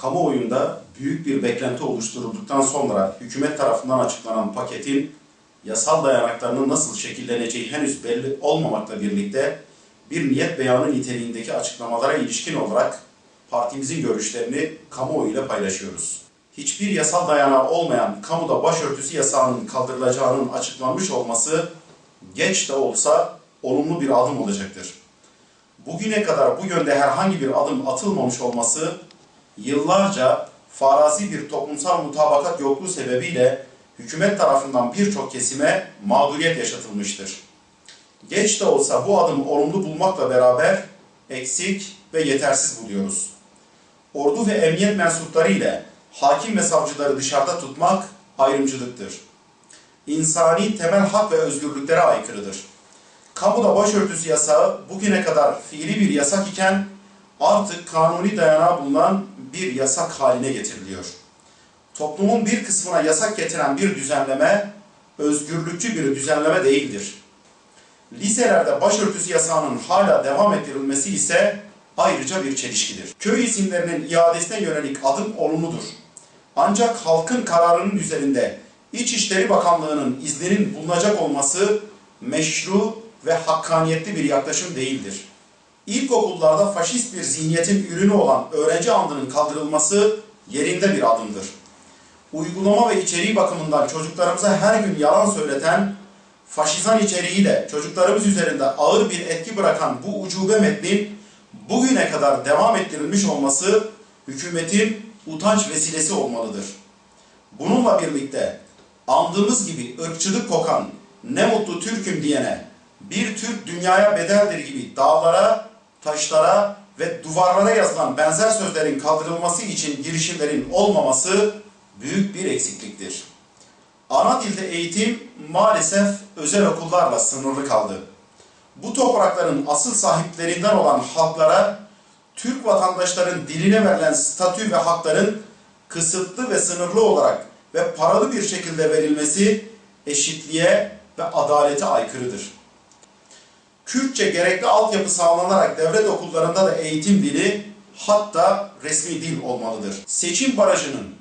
kamuoyunda büyük bir beklenti oluşturulduktan sonra hükümet tarafından açıklanan paketin yasal dayanaklarının nasıl şekilleneceği henüz belli olmamakla birlikte bir niyet beyanı niteliğindeki açıklamalara ilişkin olarak partimizin görüşlerini kamuoyuyla paylaşıyoruz. Hiçbir yasal dayanağı olmayan kamuda başörtüsü yasağının kaldırılacağının açıklanmış olması geç de olsa olumlu bir adım olacaktır. Bugüne kadar bu yönde herhangi bir adım atılmamış olması yıllarca farazi bir toplumsal mutabakat yokluğu sebebiyle hükümet tarafından birçok kesime mağduriyet yaşatılmıştır. Geç de olsa bu adımı olumlu bulmakla beraber eksik ve yetersiz buluyoruz. Ordu ve emniyet mensupları ile hakim ve savcıları dışarıda tutmak ayrımcılıktır. İnsani temel hak ve özgürlüklere aykırıdır. Kamuda başörtüsü yasağı bugüne kadar fiili bir yasak iken artık kanuni dayanağı bulunan bir yasak haline getiriliyor. Toplumun bir kısmına yasak getiren bir düzenleme, özgürlükçü bir düzenleme değildir. Liselerde başörtüsü yasağının hala devam ettirilmesi ise ayrıca bir çelişkidir. Köy isimlerinin iadesine yönelik adım olumludur. Ancak halkın kararının üzerinde İçişleri Bakanlığı'nın izninin bulunacak olması meşru ve hakkaniyetli bir yaklaşım değildir. İlkokullarda faşist bir zihniyetin ürünü olan öğrenci andının kaldırılması yerinde bir adımdır. Uygulama ve içeriği bakımından çocuklarımıza her gün yalan söyleten, faşizan içeriğiyle çocuklarımız üzerinde ağır bir etki bırakan bu ucube metnin bugüne kadar devam ettirilmiş olması hükümetin utanç vesilesi olmalıdır. Bununla birlikte andığımız gibi ırkçılık kokan ne mutlu Türk'üm diyene bir Türk dünyaya bedeldir gibi dağlara, taşlara ve duvarlara yazılan benzer sözlerin kaldırılması için girişimlerin olmaması büyük bir eksikliktir. Ana dilde eğitim maalesef özel okullarla sınırlı kaldı. Bu toprakların asıl sahiplerinden olan halklara Türk vatandaşların diline verilen statü ve hakların kısıtlı ve sınırlı olarak ve paralı bir şekilde verilmesi eşitliğe ve adalete aykırıdır. Kürtçe gerekli altyapı sağlanarak devlet okullarında da eğitim dili hatta resmi dil olmalıdır. Seçim barajının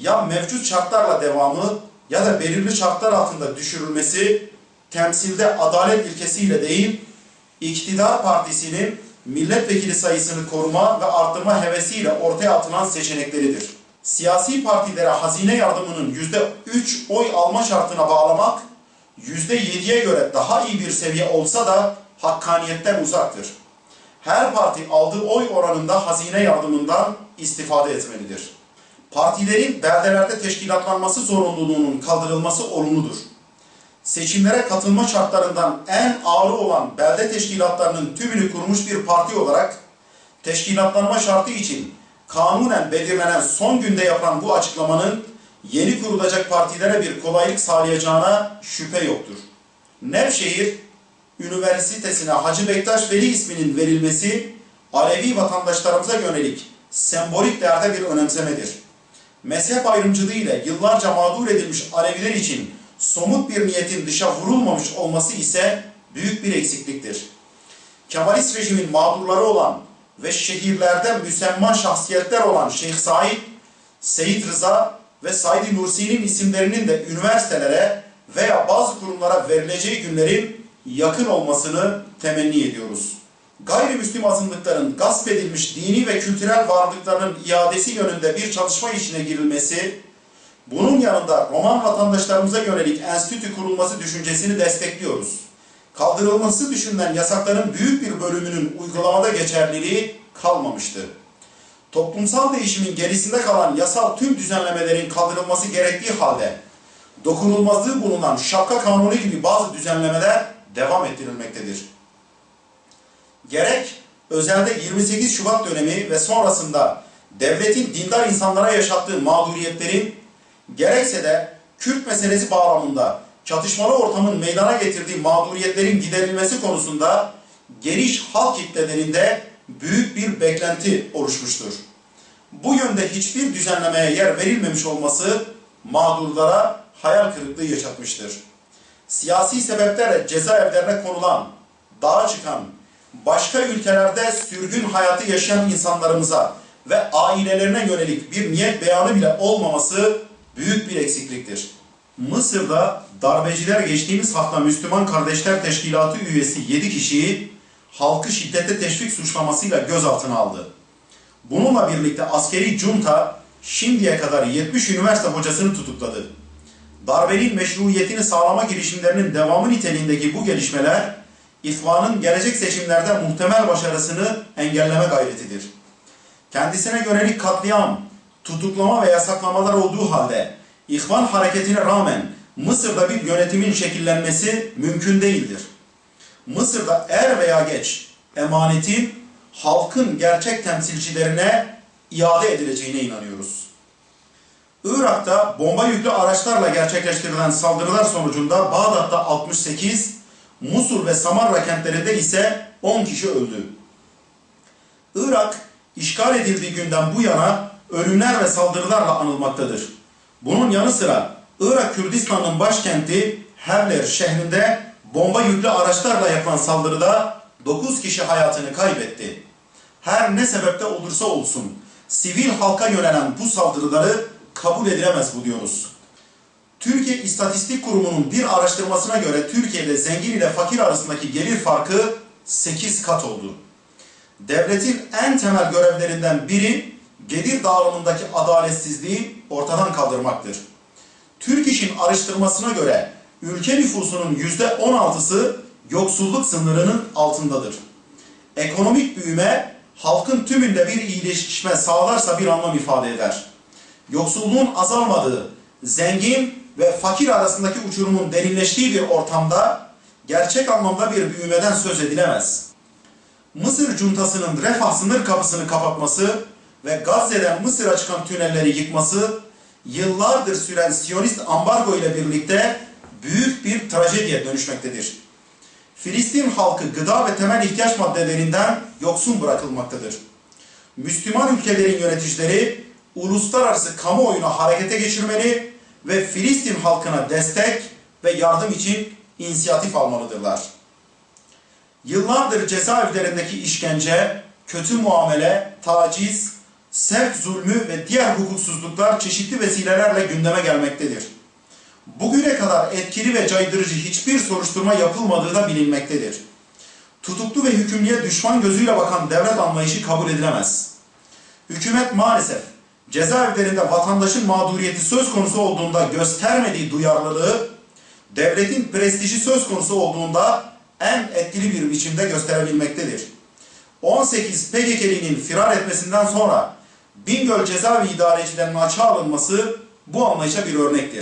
ya mevcut şartlarla devamı ya da belirli şartlar altında düşürülmesi temsilde adalet ilkesiyle değil, iktidar partisinin milletvekili sayısını koruma ve arttırma hevesiyle ortaya atılan seçenekleridir. Siyasi partilere hazine yardımının yüzde üç oy alma şartına bağlamak, yüzde yediye göre daha iyi bir seviye olsa da hakkaniyetten uzaktır. Her parti aldığı oy oranında hazine yardımından istifade etmelidir. Partilerin beldelerde teşkilatlanması zorunluluğunun kaldırılması olumludur. Seçimlere katılma şartlarından en ağırı olan belde teşkilatlarının tümünü kurmuş bir parti olarak teşkilatlanma şartı için kanunen belirlenen son günde yapılan bu açıklamanın yeni kurulacak partilere bir kolaylık sağlayacağına şüphe yoktur. Nevşehir Üniversitesi'ne Hacı Bektaş Veli isminin verilmesi Alevi vatandaşlarımıza yönelik sembolik değerde bir önemsemedir. Mezhep ayrımcılığı ile yıllarca mağdur edilmiş Aleviler için somut bir niyetin dışa vurulmamış olması ise büyük bir eksikliktir. Kemalist rejimin mağdurları olan ve şehirlerde müsemman şahsiyetler olan Şeyh Said, Seyit Rıza ve Said Nursi'nin isimlerinin de üniversitelere veya bazı kurumlara verileceği günlerin yakın olmasını temenni ediyoruz. Gayrimüslim azınlıkların gasp edilmiş dini ve kültürel varlıklarının iadesi yönünde bir çalışma işine girilmesi, bunun yanında Roman vatandaşlarımıza yönelik enstitü kurulması düşüncesini destekliyoruz. Kaldırılması düşünülen yasakların büyük bir bölümünün uygulamada geçerliliği kalmamıştı. Toplumsal değişimin gerisinde kalan yasal tüm düzenlemelerin kaldırılması gerektiği halde dokunulmazlığı bulunan şapka kanunu gibi bazı düzenlemeler devam ettirilmektedir. Gerek özelde 28 Şubat dönemi ve sonrasında devletin dindar insanlara yaşattığı mağduriyetlerin gerekse de Kürt meselesi bağlamında çatışmalı ortamın meydana getirdiği mağduriyetlerin giderilmesi konusunda geniş halk kitlelerinde büyük bir beklenti oluşmuştur. Bu yönde hiçbir düzenlemeye yer verilmemiş olması mağdurlara hayal kırıklığı yaşatmıştır. Siyasi sebeplerle cezaevlerine konulan, dağa çıkan, başka ülkelerde sürgün hayatı yaşayan insanlarımıza ve ailelerine yönelik bir niyet beyanı bile olmaması büyük bir eksikliktir. Mısır'da darbeciler geçtiğimiz hafta Müslüman Kardeşler Teşkilatı üyesi 7 kişiyi halkı şiddete teşvik suçlamasıyla gözaltına aldı. Bununla birlikte askeri junta şimdiye kadar 70 üniversite hocasını tutukladı. Darbenin meşruiyetini sağlama girişimlerinin devamı niteliğindeki bu gelişmeler, İhvan'ın gelecek seçimlerde muhtemel başarısını engelleme gayretidir. Kendisine yönelik katliam, tutuklama ve yasaklamalar olduğu halde İhvan hareketine rağmen Mısır'da bir yönetimin şekillenmesi mümkün değildir. Mısır'da er veya geç emanetin halkın gerçek temsilcilerine iade edileceğine inanıyoruz. Irak'ta bomba yüklü araçlarla gerçekleştirilen saldırılar sonucunda Bağdat'ta 68, Musul ve Samarra kentlerinde ise 10 kişi öldü. Irak işgal edildiği günden bu yana ölümler ve saldırılarla anılmaktadır. Bunun yanı sıra Irak Kürdistan'ın başkenti Hevler şehrinde bomba yüklü araçlarla yapılan saldırıda 9 kişi hayatını kaybetti. Her ne sebepte olursa olsun sivil halka yönelen bu saldırıları kabul edilemez buluyoruz. Türkiye İstatistik Kurumu'nun bir araştırmasına göre Türkiye'de zengin ile fakir arasındaki gelir farkı 8 kat oldu. Devletin en temel görevlerinden biri gelir dağılımındaki adaletsizliği ortadan kaldırmaktır. Türk İş'in araştırmasına göre ülke nüfusunun %16'sı yoksulluk sınırının altındadır. Ekonomik büyüme halkın tümünde bir iyileşme sağlarsa bir anlam ifade eder. Yoksulluğun azalmadığı, zengin ve fakir arasındaki uçurumun derinleştiği bir ortamda gerçek anlamda bir büyümeden söz edilemez. Mısır cuntasının refah sınır kapısını kapatması ve Gazze'den Mısır'a çıkan tünelleri yıkması yıllardır süren Siyonist ambargo ile birlikte büyük bir trajediye dönüşmektedir. Filistin halkı gıda ve temel ihtiyaç maddelerinden yoksun bırakılmaktadır. Müslüman ülkelerin yöneticileri uluslararası kamuoyunu harekete geçirmeli ve Filistin halkına destek ve yardım için inisiyatif almalıdırlar. Yıllardır cezaevlerindeki işkence, kötü muamele, taciz, sevk zulmü ve diğer hukuksuzluklar çeşitli vesilelerle gündeme gelmektedir. Bugüne kadar etkili ve caydırıcı hiçbir soruşturma yapılmadığı da bilinmektedir. Tutuklu ve hükümlüye düşman gözüyle bakan devlet anlayışı kabul edilemez. Hükümet maalesef cezaevlerinde vatandaşın mağduriyeti söz konusu olduğunda göstermediği duyarlılığı, devletin prestiji söz konusu olduğunda en etkili bir biçimde gösterebilmektedir. 18 PKK'linin firar etmesinden sonra Bingöl cezaevi idarecilerinin açığa alınması bu anlayışa bir örnektir.